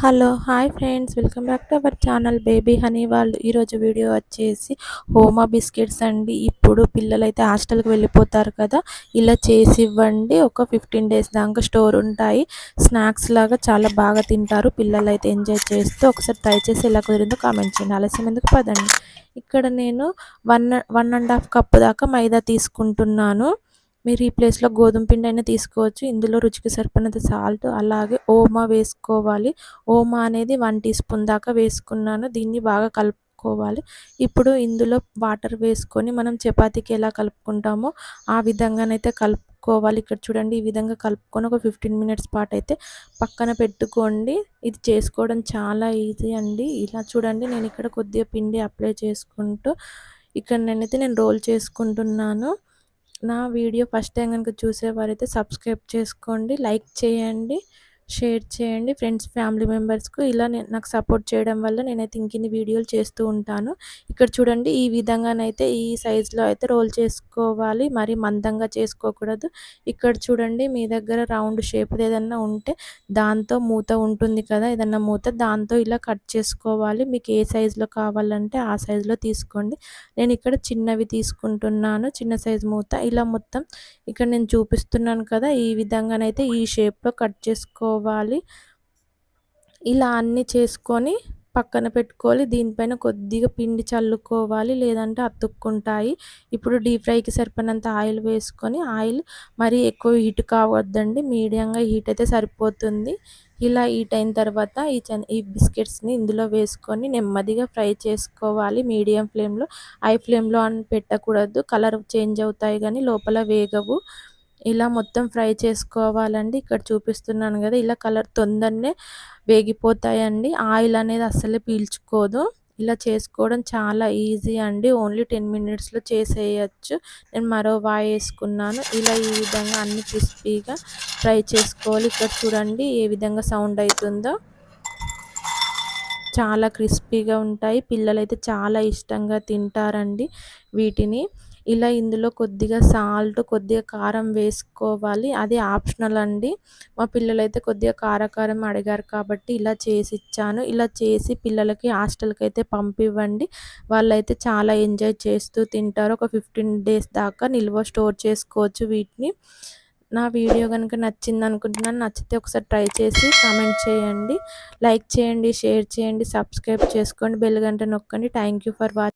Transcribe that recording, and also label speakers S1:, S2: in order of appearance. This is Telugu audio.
S1: Hello hi friends. Welcome back to our channel baby honey వాళ్ళు ఈరోజు వీడియో వచ్చేసి హోమా బిస్కెట్స్ అండి. ఇప్పుడు పిల్లలైతే హాస్టల్కి వెళ్ళిపోతారు కదా ఇలా చేసి ఇవ్వండి. ఒక ఫిఫ్టీన్ డేస్ దాకా స్టోర్ ఉంటాయి. స్నాక్స్ లాగా చాలా బాగా తింటారు. పిల్లలైతే ఎంజాయ్ చేస్తూ ఒకసారి ట్రై చేసి ఎలా కుదిరిందో కామెంట్ చేయండి. ఆలస్యం ఎందుకు? పదండి. ఇక్కడ నేను one one and half cup దాకా మైదా తీసుకుంటున్నాను. మీరు ఈ ప్లేస్లో గోధుమ పిండి అయినా తీసుకోవచ్చు. ఇందులో రుచికి సరిపడినంత సాల్ట్ అలాగే ఓమా వేసుకోవాలి. ఓమా అనేది వన్ టీ స్పూన్ దాకా వేసుకున్నాను. దీన్ని బాగా కలుపుకోవాలి. ఇప్పుడు ఇందులో వాటర్ వేసుకొని మనం చపాతీకి ఎలా కలుపుకుంటామో ఆ విధంగానైతే కలుపుకోవాలి. ఇక్కడ చూడండి ఈ విధంగా కలుపుకొని ఒక ఫిఫ్టీన్ మినిట్స్ పాటు అయితే పక్కన పెట్టుకోండి. ఇది చేసుకోవడం చాలా ఈజీ అండి. ఇలా చూడండి నేను ఇక్కడ కొద్దిగా పిండి అప్లై చేసుకుంటూ ఇక్కడ నేనైతే నేను రోల్ చేసుకుంటున్నాను. నా వీడియో ఫస్ట్ టైం కనుక చూసేవారైతే సబ్స్క్రైబ్ చేసుకోండి లైక్ చేయండి. షేర్ చేయండి ఫ్రెండ్స్ ఫ్యామిలీ మెంబర్స్కు. ఇలా నేను నాకు సపోర్ట్ చేయడం వల్ల నేనైతే ఇంకిన్ని వీడియోలు చేస్తూ ఉంటాను. ఇక్కడ చూడండి ఈ విధంగానైతే ఈ సైజులో అయితే రోల్ చేసుకోవాలి. మరి మందంగా చేసుకోకూడదు. ఇక్కడ చూడండి మీ దగ్గర రౌండ్ షేప్ ఏదన్నా ఉంటే దాంతో మూత ఉంటుంది కదా ఏదన్నా మూత దాంతో ఇలా కట్ చేసుకోవాలి. మీకు ఏ సైజులో కావాలంటే ఆ సైజులో తీసుకోండి. నేను ఇక్కడ చిన్నవి తీసుకుంటున్నాను చిన్న సైజు మూత. ఇలా మొత్తం ఇక్కడ నేను చూపిస్తున్నాను కదా ఈ విధంగానైతే ఈ షేప్లో కట్ చేసుకో చేసుకోవాలి ఇలా అన్నీ చేసుకొని పక్కన పెట్టుకోవాలి. దీనిపైన కొద్దిగా పిండి చల్లుకోవాలి. లేదంటే అతుక్కుంటాయి. ఇప్పుడు డీప్ ఫ్రైకి సరిపడినంత ఆయిల్ వేసుకొని ఆయిల్ మరీ ఎక్కువ హీట్ కావద్దండి. మీడియంగా హీట్ అయితే సరిపోతుంది. ఇలా హీట్ అయిన తర్వాత ఈ ఈ బిస్కెట్స్ని ఇందులో వేసుకొని నెమ్మదిగా ఫ్రై చేసుకోవాలి. మీడియం ఫ్లేమ్లో హై ఫ్లేమ్లో అని పెట్టకూడదు. కలర్ చేంజ్ అవుతాయి కానీ లోపల వేగవు. ఇలా మొత్తం ఫ్రై చేసుకోవాలండి. ఇక్కడ చూపిస్తున్నాను కదా ఇలా కలర్ తొందరనే వేగిపోతాయండి. ఆయిల్ అనేది అస్సలే పీల్చుకోదు. ఇలా చేసుకోవడం చాలా ఈజీ అండి. ఓన్లీ టెన్ మినిట్స్లో చేసేయచ్చు. నేను మరో వాయి వేసుకున్నాను. ఇలా ఈ విధంగా అన్ని క్రిస్పీగా ఫ్రై చేసుకోవాలి. ఇక్కడ చూడండి ఏ విధంగా సౌండ్ అవుతుందో చాలా క్రిస్పీగా ఉంటాయి. పిల్లలైతే చాలా ఇష్టంగా తింటారండి వీటిని. ఇలా ఇందులో కొద్దిగా సాల్ట్ కొద్దిగా కారం వేసుకోవాలి. అది ఆప్షనల్ అండి. మా పిల్లలైతే కొద్దిగా కారకారం అడిగారు కాబట్టి ఇలా చేసి ఇచ్చాను. ఇలా చేసి పిల్లలకి హాస్టల్కి అయితే పంపివ్వండి. వాళ్ళైతే చాలా ఎంజాయ్ చేస్తూ తింటారు. ఒక ఫిఫ్టీన్ డేస్ దాకా నిల్వ స్టోర్ చేసుకోవచ్చు వీటిని. నా వీడియో కనుక నచ్చింది అనుకుంటున్నాను నచ్చితే ఒకసారి ట్రై చేసి కామెంట్ చేయండి. లైక్ చేయండి షేర్ చేయండి సబ్స్క్రైబ్ చేసుకోండి బెల్ గంట నొక్కండి. Thank for watching